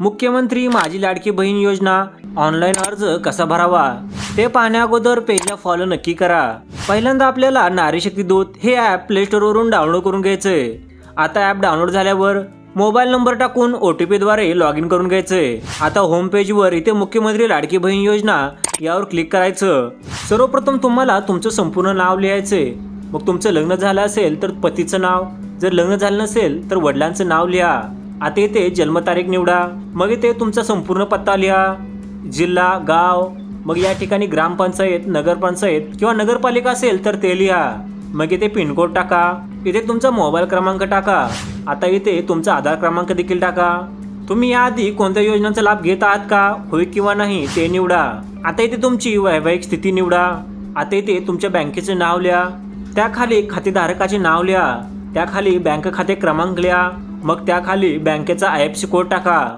मुख्यमंत्री माझी लाडकी बहीण योजना ऑनलाईन अर्ज कसा भरावा? ते पाहण्याअगोदर पेजला फॉलो नक्की करा. पहिल्यांदा आपल्याला नारी शक्ती दूत हे ॲप प्ले स्टोअरवरून डाउनलोड करून घ्यायचंय आता ॲप डाउनलोड झाल्यावर मोबाईल नंबर टाकून ओ टी पीद्वारे लॉग इन करून घ्यायचंय आता होम पेजवर इथे मुख्यमंत्री लाडकी बहीण योजना यावर क्लिक करायचं. सर्वप्रथम तुम्हाला तुमचं संपूर्ण नाव लिहायचंय मग तुमचं लग्न झालं असेल तर पतीचं नाव. जर लग्न झालं नसेल तर वडिलांचं नाव लिहा. आता इथे जन्मतारीख निवडा. मग इथे तुमचा संपूर्ण पत्ता लिहा. जिल्हा गाव मग या ठिकाणी ग्रामपंचायत नगरपंचायत किंवा नगरपालिका असेल तर ते लिहा. मग इथे पिनकोड टाका. इथे तुमचा मोबाईल क्रमांक टाका. आता इथे तुमचा आधार क्रमांक देखील टाका. तुम्ही याआधी कोणत्या योजनांचा लाभ घेत आहात का? होय किंवा नाही ते निवडा. आता इथे तुमची वैवाहिक स्थिती निवडा. आता इथे तुमच्या बँकेचे नाव लिहा. त्याखाली खातेधारकाचे नाव लिहा. त्याखाली बँक खाते क्रमांक लिहा. मग त्याखाली बँकेचा आय एफ सी कोड टाका.